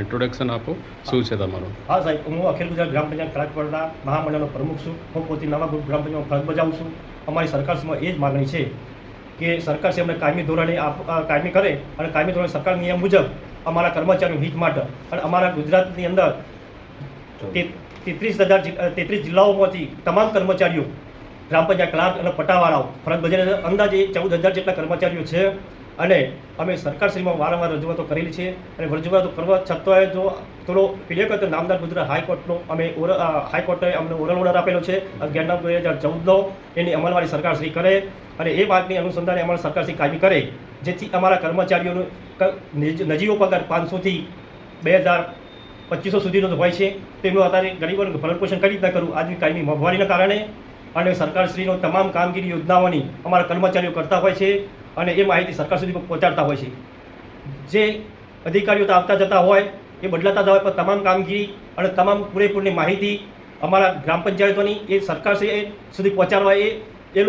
Introduction આપો. શું છે તમારું? હા, સાહેબ, હું અખિલ ગુજરાત ગ્રામ પંચાયત કલાકવાડા મહામંડળનો પ્રમુખ છું. હું પોતે નવા ગ્રામ પંચાયતમાં ફરજ બજાવું છું. અમારી સરકારમાં એ જ માગણી છે કે સરકારશ્રી અમને કાયમી ધોરણે કાયમી કરે અને કાયમી ધોરણે સરકાર નિયમ મુજબ અમારા કર્મચારીઓ હિત માટે અને અમારા ગુજરાતની અંદર તેત્રીસ હજાર તેત્રીસ જિલ્લાઓમાંથી તમામ કર્મચારીઓ ગ્રામ પંચાયત ક્લાર્ક અને પટાવાળાઓ ફરજ બજાર અંદાજે ચૌદ હજાર જેટલા કર્મચારીઓ છે. અને અમે સરકારશ્રીમાં વારંવાર રજૂઆતો કરેલી છે અને રજૂઆતો કરવા છતાંય જો થોડો પીડીએફ કરતો નામદાર ગુજરાત હાઈકોર્ટનો અમે ઓર હાઈકોર્ટે અમને ઓરલ ઓર્ડર આપેલો છે. અગિયાર નવ બે હજાર ચૌદનો એની અમલવારી સરકારશ્રી કરે અને એ વાતની અનુસંધાને અમારા સરકારશ્રી કાયમી કરે. જેથી અમારા કર્મચારીઓનું નજીવો પગાર પાંચસોથી બે હજાર પચીસો સુધીનો તો હોય છે. તેમનું અત્યારે ગરીબોનું ભરણ પોષણ કઈ રીતના કરવું? આજની કાયમી મોંઘવારીના કારણે અને સરકારશ્રીનો તમામ કામગીરી યોજનાઓની અમારા કર્મચારીઓ કરતા હોય છે અને એ માહિતી સરકાર સુધી પહોંચાડતા હોય છે. જે અધિકારીઓ તો આવતા જતા હોય એ બદલાતા હોય પણ તમામ કામગીરી અને તમામ પૂરેપૂરની માહિતી અમારા ગ્રામ પંચાયતોની એ સરકારશ્રી સુધી પહોંચાડવા એ એ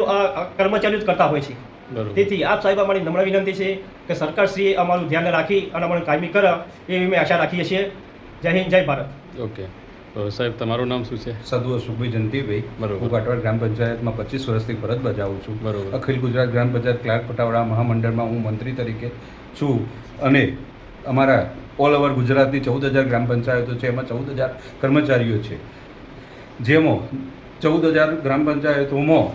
કર્મચારીઓ જ કરતા હોય છે. બરોબર. તેથી આપ સાહેબ અમારી નમ્ર વિનંતી છે કે સરકારશ્રીએ અમારું ધ્યાન રાખી અને અમને કાયમી કરે એવી અમે આશા રાખીએ છીએ. જય હિન્દ જય ભારત. ઓકે. તો સાહેબ તમારું નામ શું છે? સદુ અશોકભાઈ જંતીભાઈ. બરોબર. હું કાટવાડ ગ્રામ પંચાયતમાં પચીસ વર્ષથી ફરજ બજાવું છું. બરોબર. અખિલ ગુજરાત ગ્રામ પંચાયત ક્લાર્ક પટાવાળા મહામંડળમાં હું મંત્રી તરીકે છું. અને અમારા ઓલ ઓવર ગુજરાતની ચૌદ હજાર ગ્રામ પંચાયતો છે એમાં ચૌદ હજાર કર્મચારીઓ છે. જેમાં ચૌદ હજાર ગ્રામ પંચાયતોમાં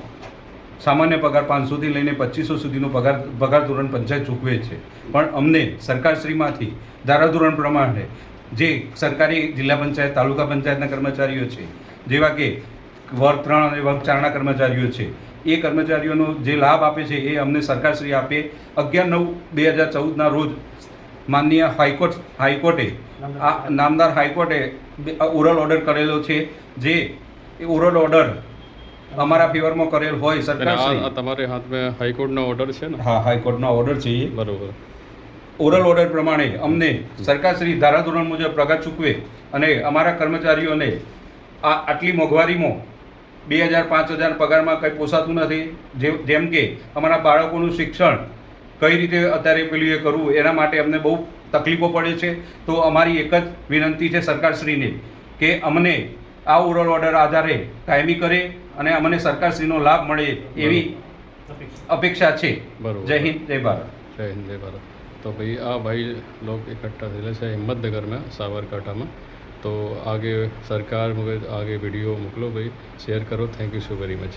સામાન્ય પગાર પાંચસોથી લઈને પચીસો સુધીનો પગાર પગાર ધોરણ પંચાયત ચૂકવે છે. પણ અમને સરકારશ્રીમાંથી ધારાધોરણ પ્રમાણે જે સરકારી જિલ્લા પંચાયત તાલુકા પંચાયતના કર્મચારીઓ છે જેવા કે વર્ગ ત્રણ અને વર્ગ ચારના કર્મચારીઓ છે એ કર્મચારીઓનો જે લાભ આપે છે એ અમને સરકારશ્રી આપે. અગિયાર નવ બે હજાર ચૌદના રોજ માનનીય હાઈકોર્ટ હાઈકોર્ટે આ નામદાર હાઈકોર્ટે ઓરલ ઓર્ડર કરેલો છે જે એ ઓરલ ઓર્ડર અમારા ફેવરમાં કરેલ હોય આ તમારે હાથમાં હાઈકોર્ટનો ઓર્ડર છે ને? હા હાઈકોર્ટનો ઓર્ડર છે બરોબર. ઓરલ ઓર્ડર પ્રમાણે અમને સરકારશ્રી ધારાધોરણ મુજબ પગાર ચૂકવે અને અમારા કર્મચારીઓને આ આટલી મોંઘવારીમાં બે હજાર પાંચ હજાર પગારમાં કંઈ પોસાતું નથી. જે જેમ કે અમારા બાળકોનું શિક્ષણ કઈ રીતે અત્યારે પેલું એ કરવું એના માટે અમને બહુ તકલીફો પડે છે. તો અમારી એક જ વિનંતી છે સરકારશ્રીને કે અમને આ ઓરલ ઓર્ડર આધારે કાયમી કરે અને અમને સરકારશ્રીનો લાભ મળે એવી અપેક્ષા છે. બરોબર. જય હિન્દ જય ભારત. જય હિન્દ જય ભારત. तो भाई आ भाई लोग इकट्ठा थे છે હિંમતનગર में સાબરકાંઠામાં તો આગે સરકાર મુકે આગે વિડીયો મોકલો ભાઈ શેર કરો thank you so very much